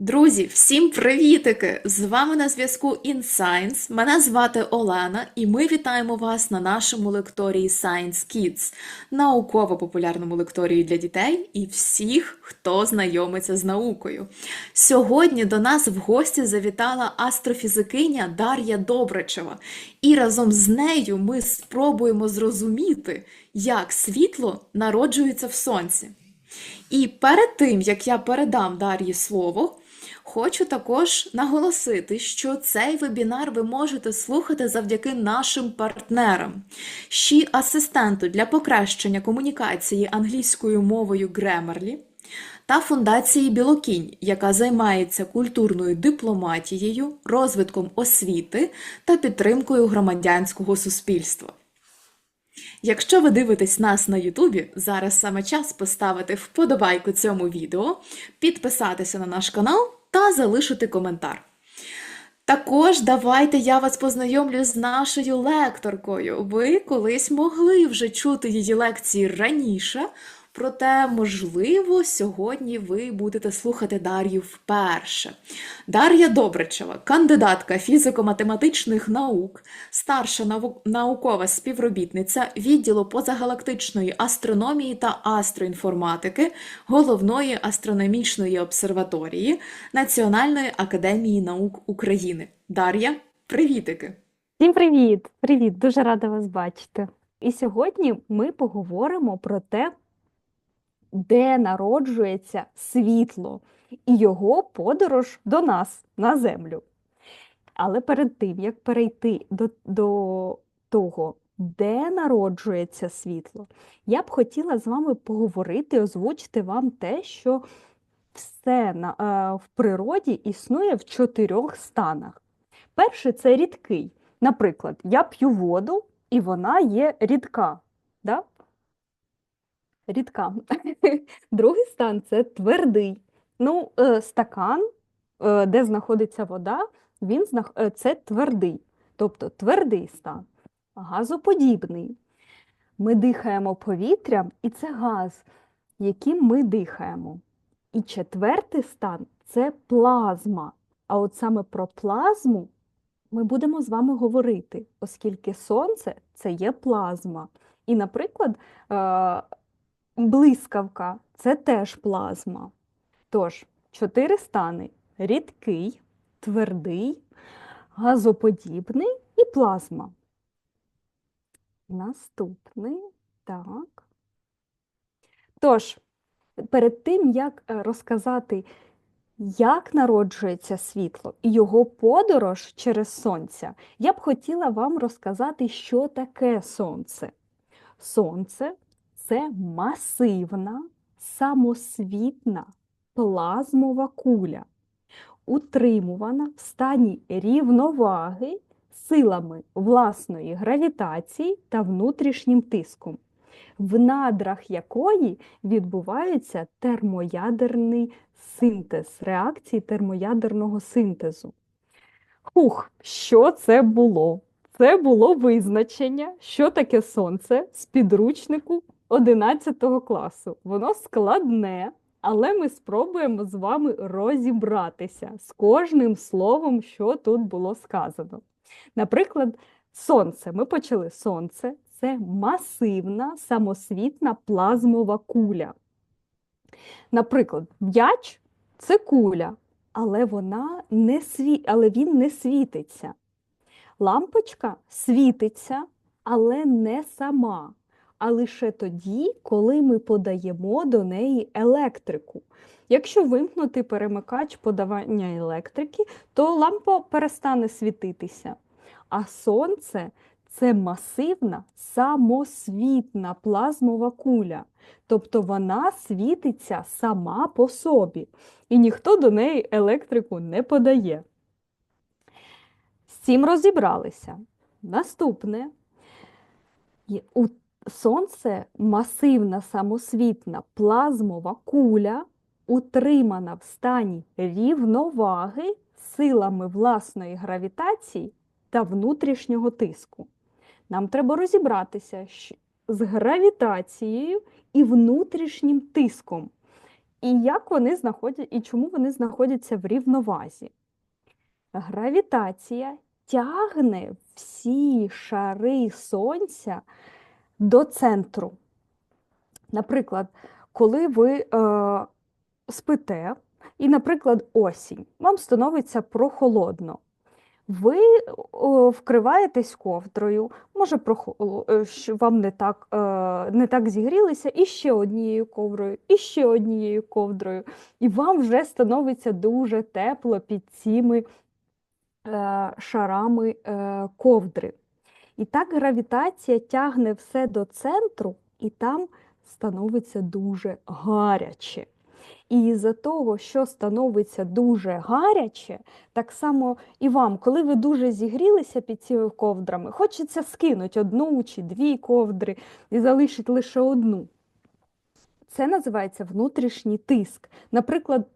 Друзі, всім привітики! З вами на зв'язку InScience. Мене звати Олена, і ми вітаємо вас на нашому лекторії Science Kids, науково-популярному лекторії для дітей і всіх, хто знайомиться з наукою. Сьогодні до нас в гості завітала астрофізикиня Дар'я Добричева, і разом з нею ми спробуємо зрозуміти, як світло народжується в сонці. І перед тим, як я передам Дар'ї слово, хочу також наголосити, що цей вебінар ви можете слухати завдяки нашим партнерам, ще асистенту для покращення комунікації англійською мовою Grammarly та фундації Білокінь, яка займається культурною дипломатією, розвитком освіти та підтримкою громадянського суспільства. Якщо ви дивитесь нас на Ютубі, зараз саме час поставити вподобайку цьому відео, підписатися на наш канал та залишити коментар. Також давайте я вас познайомлю з нашою лекторкою. Ви колись могли вже чути її лекції раніше, проте, можливо, сьогодні ви будете слухати Дар'ю вперше. Дар'я Добричева, кандидатка фізико-математичних наук, старша нау- наукова співробітниця відділу позагалактичної астрономії та астроінформатики Головної астрономічної обсерваторії Національної академії наук України. Дар'я, привітики! Всім привіт! Привіт! Дуже рада вас бачити. І сьогодні ми поговоримо про те, де народжується світло і його подорож до нас на Землю. Але перед тим, як перейти до, до того, де народжується світло, я б хотіла з вами поговорити, озвучити вам те, що все е, в природі існує в чотирьох станах. Перший це рідкий. Наприклад, я п'ю воду, і вона є рідка. Да? Рідка. Другий стан це твердий. Ну, е, стакан, е, де знаходиться вода, він знах... е, це твердий, тобто твердий стан. Газоподібний. Ми дихаємо повітрям, і це газ, яким ми дихаємо. І четвертий стан це плазма. А от саме про плазму ми будемо з вами говорити, оскільки сонце це є плазма. І, наприклад, блискавка це теж плазма. Тож, чотири стани: рідкий, твердий, газоподібний і плазма. Наступний. Так. Тож, перед тим, як е, розказати, як народжується світло і його подорож через сонце, я б хотіла вам розказати, що таке сонце. Сонце це масивна, самосвітна плазмова куля, утримувана в стані рівноваги силами власної гравітації та внутрішнім тиском, в надрах якої відбувається термоядерний синтез, реакції термоядерного синтезу. Хух, що це було? Це було визначення, що таке сонце з підручнику 11 класу. Воно складне, але ми спробуємо з вами розібратися з кожним словом, що тут було сказано. Наприклад, сонце. Ми почали сонце це масивна самосвітна плазмова куля. Наприклад, м'яч це куля, але, вона не сві... але він не світиться. Лампочка світиться, але не сама, а лише тоді, коли ми подаємо до неї електрику. Якщо вимкнути перемикач подавання електрики, то лампа перестане світитися. А сонце це масивна самосвітна плазмова куля, тобто вона світиться сама по собі, і ніхто до неї електрику не подає. З цим розібралися. Наступне. У Сонце масивна самосвітна плазмова куля, утримана в стані рівноваги силами власної гравітації та внутрішнього тиску. Нам треба розібратися з гравітацією і внутрішнім тиском. І як вони знаходять, і чому вони знаходяться в рівновазі? Гравітація тягне всі шари сонця до центру. Наприклад, коли ви е, спите, і, наприклад, осінь, вам становиться прохолодно. Ви вкриваєтесь ковдрою, може, е, вам не так, е, не так зігрілися, і ще однією ковдрою, і ще однією ковдрою. І вам вже становиться дуже тепло під цими е, шарами ковдри. І так гравітація тягне все до центру, і там становиться дуже гаряче. І із-за того, що становиться дуже гаряче, так само і вам, коли ви дуже зігрілися під цими ковдрами, хочеться скинути одну чи дві ковдри і залишити лише одну. Це називається внутрішній тиск. Наприклад,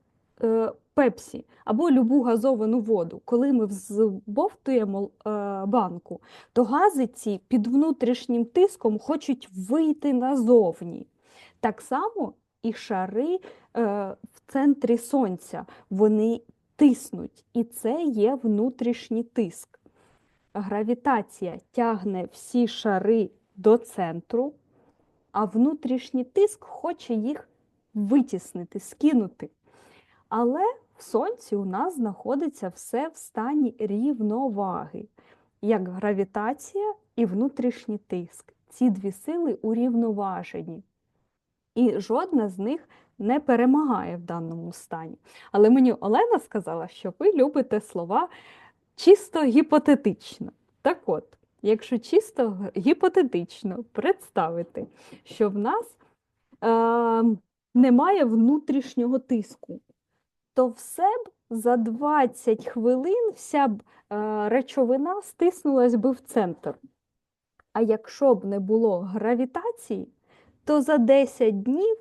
е, пепсі або любу газовану воду. Коли ми взбовтуємо е, банку, то гази ці під внутрішнім тиском хочуть вийти назовні. Так само і шари е, в центрі сонця, вони тиснуть, і це є внутрішній тиск. Гравітація тягне всі шари до центру, а внутрішній тиск хоче їх витіснити, скинути. Але сонці у нас знаходиться все в стані рівноваги, як гравітація і внутрішній тиск. Ці дві сили урівноважені. І жодна з них не перемагає в даному стані. Але мені Олена сказала, що ви любите слова чисто гіпотетично. Так от, якщо чисто гіпотетично представити, що в нас е, немає внутрішнього тиску, то все б за 20 хвилин вся б е, речовина стиснулась би в центр. А якщо б не було гравітації, то за 10 днів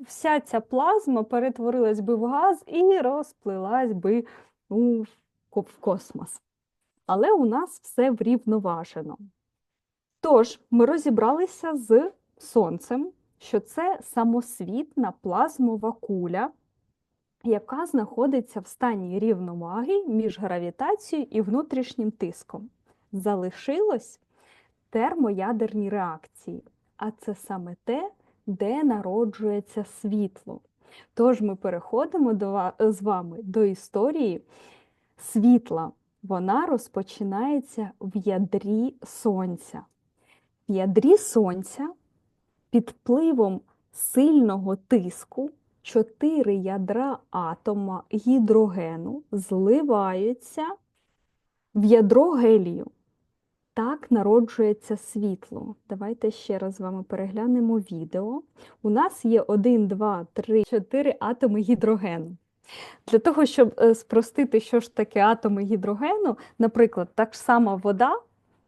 вся ця плазма перетворилась би в газ і розплилась би у ко- в космос. Але у нас все врівноважено. Тож, ми розібралися з Сонцем, що це самосвітна плазмова куля, яка знаходиться в стані рівноваги між гравітацією і внутрішнім тиском. Залишилось термоядерні реакції, а це саме те, де народжується світло. Тож ми переходимо до, з вами до історії світла. Вона розпочинається в ядрі Сонця. В ядрі Сонця під впливом сильного тиску чотири ядра атома гідрогену зливаються в ядро гелію. Так народжується світло. Давайте ще раз з вами переглянемо відео. У нас є 1, 2, 3, 4 атоми гідрогену. Для того, щоб е, спростити, що ж таке атоми гідрогену, наприклад, так ж сама вода,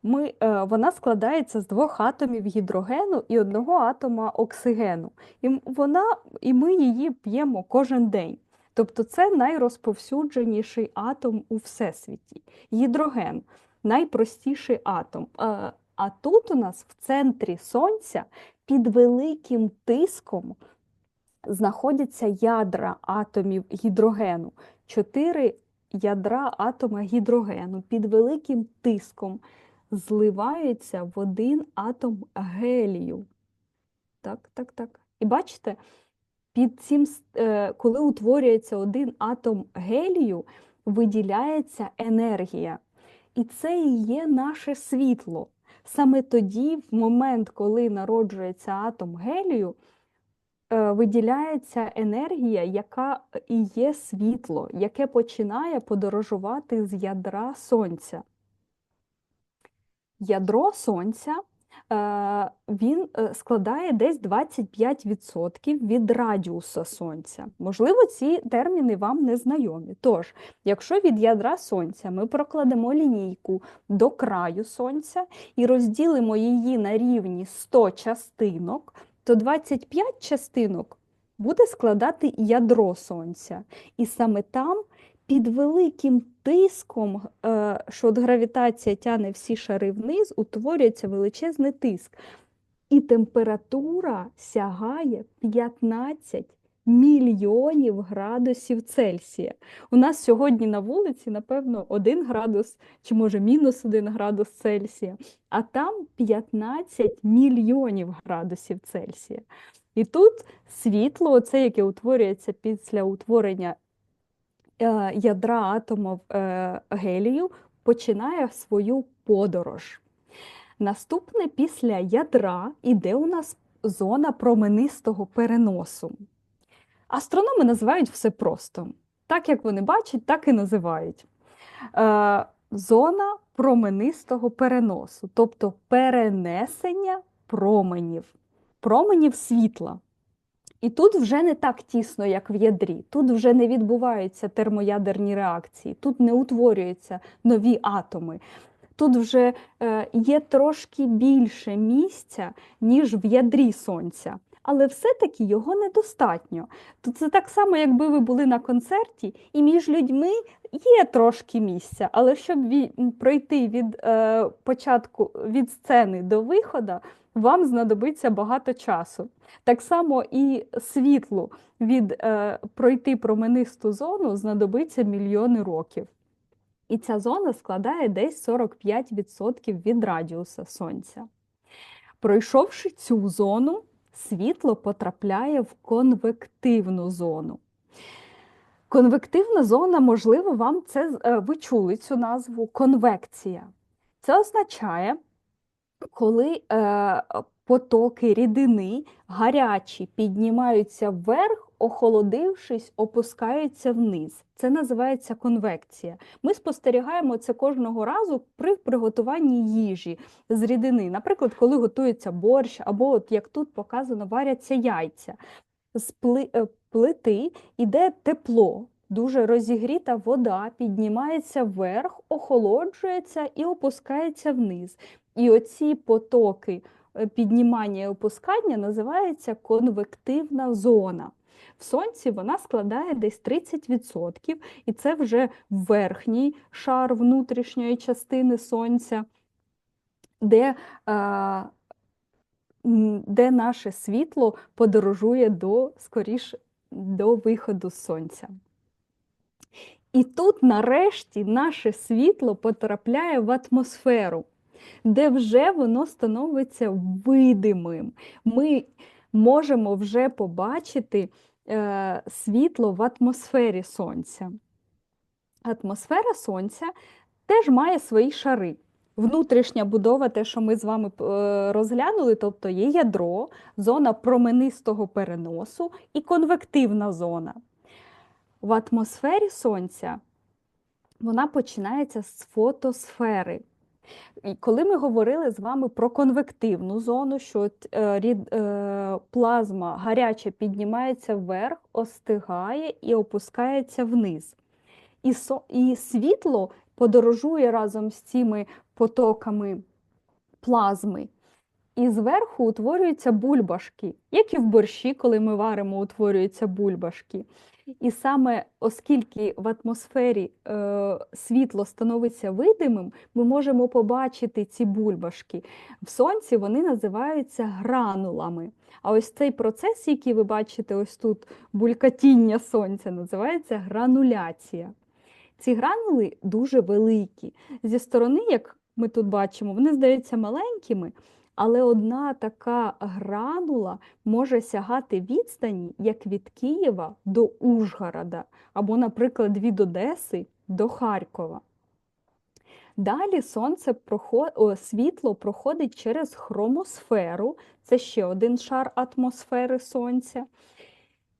ми, е, вона складається з двох атомів гідрогену і одного атома оксигену. І, вона, і ми її п'ємо кожен день. Тобто це найрозповсюдженіший атом у всесвіті. Гідроген найпростіший атом. Е, А тут у нас в центрі Сонця під великим тиском знаходяться ядра атомів гідрогену. Чотири ядра атома гідрогену під великим тиском зливаються в один атом гелію. Так, так, так. І бачите, під цим, е, коли утворюється один атом гелію, виділяється енергія. І це і є наше світло. Саме тоді, в момент, коли народжується атом гелію, е, виділяється енергія, яка і є світло, яке починає подорожувати з ядра Сонця. Ядро Сонця е, він е, складає десь 25% від радіуса Сонця. Можливо, ці терміни вам не знайомі. Тож, якщо від ядра Сонця ми прокладемо лінійку до краю Сонця і розділимо її на рівні 100 частинок, то 25 частинок буде складати ядро Сонця. І саме там під великим тиском, е, що от гравітація тягне всі шари вниз, утворюється величезний тиск. І температура сягає 15 мільйонів градусів Цельсія. У нас сьогодні на вулиці, напевно, 1 градус чи може мінус 1 градус Цельсія, а там 15 мільйонів градусів Цельсія. І тут світло, оце, яке утворюється після утворення ядра атомів е, гелію, починає свою подорож. Наступне після ядра іде у нас зона променистого переносу. Астрономи називають все просто. Так як вони бачать, так і називають. Е, зона променистого переносу, тобто перенесення променів, променів світла. І тут вже не так тісно, як в ядрі. Тут вже не відбуваються термоядерні реакції, тут не утворюються нові атоми. Тут вже е, є трошки більше місця, ніж в ядрі сонця. Але все-таки його недостатньо. То це так само, якби ви були на концерті, і між людьми є трошки місця, але щоб ві- пройти від е, початку від сцени до виходу, вам знадобиться багато часу. Так само і світлу від е, пройти променисту зону знадобиться мільйони років. І ця зона складає десь 45% від радіуса Сонця. Пройшовши цю зону, світло потрапляє в конвективну зону. Конвективна зона, можливо, вам це е, ви чули цю назву конвекція. Це означає, коли е, потоки рідини гарячі піднімаються вверх, охолодившись, опускаються вниз. Це називається конвекція. Ми спостерігаємо це кожного разу при приготуванні їжі з рідини. Наприклад, коли готується борщ, або от як тут показано, варяться яйця. З е, плити йде тепло, дуже розігріта вода піднімається вверх, охолоджується і опускається вниз. І оці потоки піднімання і опускання називається конвективна зона. В сонці вона складає десь 30%, і це вже верхній шар внутрішньої частини сонця, де, е, де наше світло подорожує до, скоріш, до виходу сонця. І тут, нарешті, наше світло потрапляє в атмосферу, де вже воно становиться видимим. Ми можемо вже побачити е, світло в атмосфері Сонця. Атмосфера Сонця теж має свої шари. Внутрішня будова, те, що ми з вами е, розглянули, тобто є ядро, зона променистого переносу і конвективна зона. В атмосфері Сонця вона починається з фотосфери. І коли ми говорили з вами про конвективну зону, що е, рід, е, плазма гаряча піднімається вверх, остигає і опускається вниз. І, со, і світло подорожує разом з цими потоками плазми. І зверху утворюються бульбашки, як і в борщі, коли ми варимо, утворюються бульбашки. І саме оскільки в атмосфері е, світло становиться видимим, ми можемо побачити ці бульбашки. В сонці вони називаються гранулами. А ось цей процес, який ви бачите ось тут, булькатіння сонця, називається грануляція. Ці гранули дуже великі. Зі сторони, як ми тут бачимо, вони здаються маленькими, але одна така гранула може сягати відстані як від Києва до Ужгорода, або, наприклад, від Одеси до Харкова. Далі сонце проход... світло проходить через хромосферу, це ще один шар атмосфери Сонця,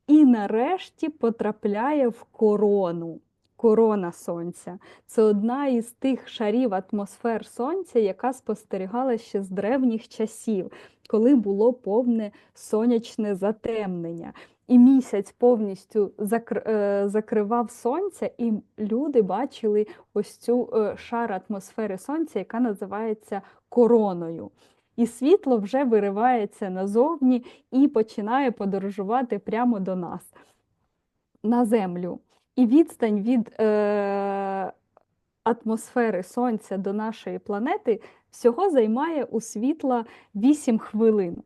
і нарешті потрапляє в корону. Корона Сонця. Це одна із тих шарів атмосфер Сонця, яка спостерігалася ще з древніх часів, коли було повне сонячне затемнення. І місяць повністю е, закривав сонце, і люди бачили ось цю е, шар атмосфери сонця, яка називається короною. І світло вже виривається назовні і починає подорожувати прямо до нас на землю. І відстань від е, атмосфери Сонця до нашої планети всього займає у світла 8 хвилин.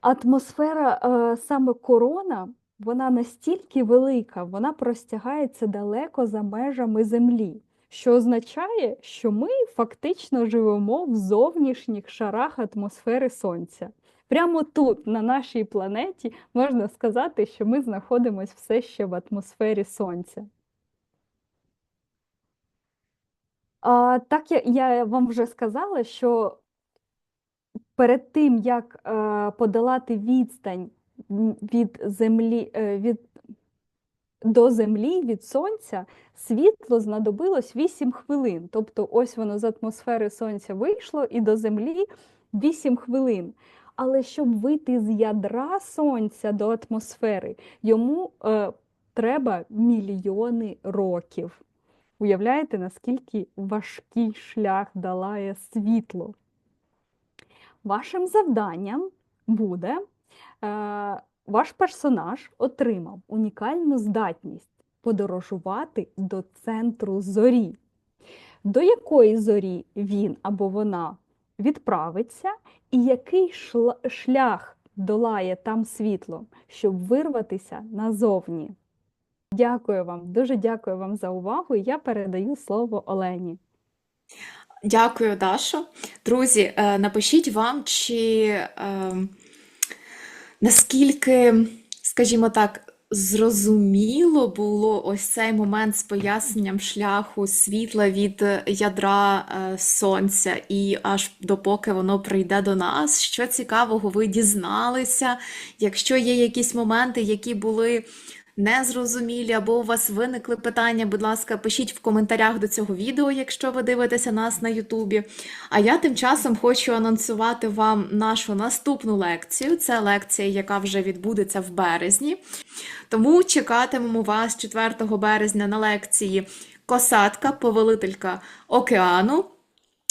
Атмосфера, е, саме корона, вона настільки велика, вона простягається далеко за межами Землі, що означає, що ми фактично живемо в зовнішніх шарах атмосфери Сонця. Прямо тут, на нашій планеті, можна сказати, що ми знаходимося все ще в атмосфері Сонця. А, так я, я вам вже сказала, що перед тим, як е, подолати відстань від землі, е, від, до землі, від сонця, світло знадобилось 8 хвилин. Тобто, ось воно з атмосфери сонця вийшло і до землі 8 хвилин. Але щоб вийти з ядра сонця до атмосфери, йому е, треба мільйони років. Уявляєте, наскільки важкий шлях долає світло? Вашим завданням буде, е, ваш персонаж отримав унікальну здатність подорожувати до центру зорі. До якої зорі він або вона відправиться, і який шлях долає там світло, щоб вирватися назовні. Дякую вам, дуже дякую вам за увагу. Я передаю слово Олені. Дякую, Дашо. Друзі, е, напишіть вам, чи е, наскільки, скажімо так, зрозуміло було ось цей момент з поясненням шляху світла від е, ядра е, сонця і аж допоки воно прийде до нас. Що цікавого ви дізналися? Якщо є якісь моменти, які були незрозумілі, або у вас виникли питання, будь ласка, пишіть в коментарях до цього відео, якщо ви дивитеся нас на Ютубі. А я тим часом хочу анонсувати вам нашу наступну лекцію. Це лекція, яка вже відбудеться в березні. Тому чекатимемо вас 4 березня на лекції Косатка, повелителька океану.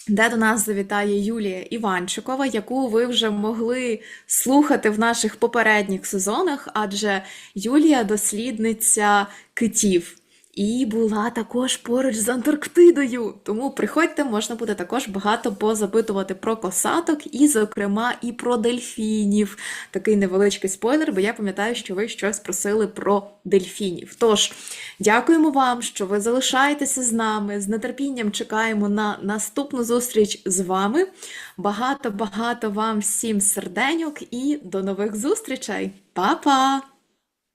Де до нас завітає Юлія Іванчикова, яку ви вже могли слухати в наших попередніх сезонах, адже Юлія дослідниця китів і була також поруч з Антарктидою. Тому приходьте, можна буде також багато позапитувати про косаток, і, зокрема, і про дельфінів. Такий невеличкий спойлер, бо я пам'ятаю, що ви щось просили про дельфінів. Тож, дякуємо вам, що ви залишаєтеся з нами. З нетерпінням чекаємо на наступну зустріч з вами. Багато-багато вам всім серденьок і до нових зустрічей. Па-па!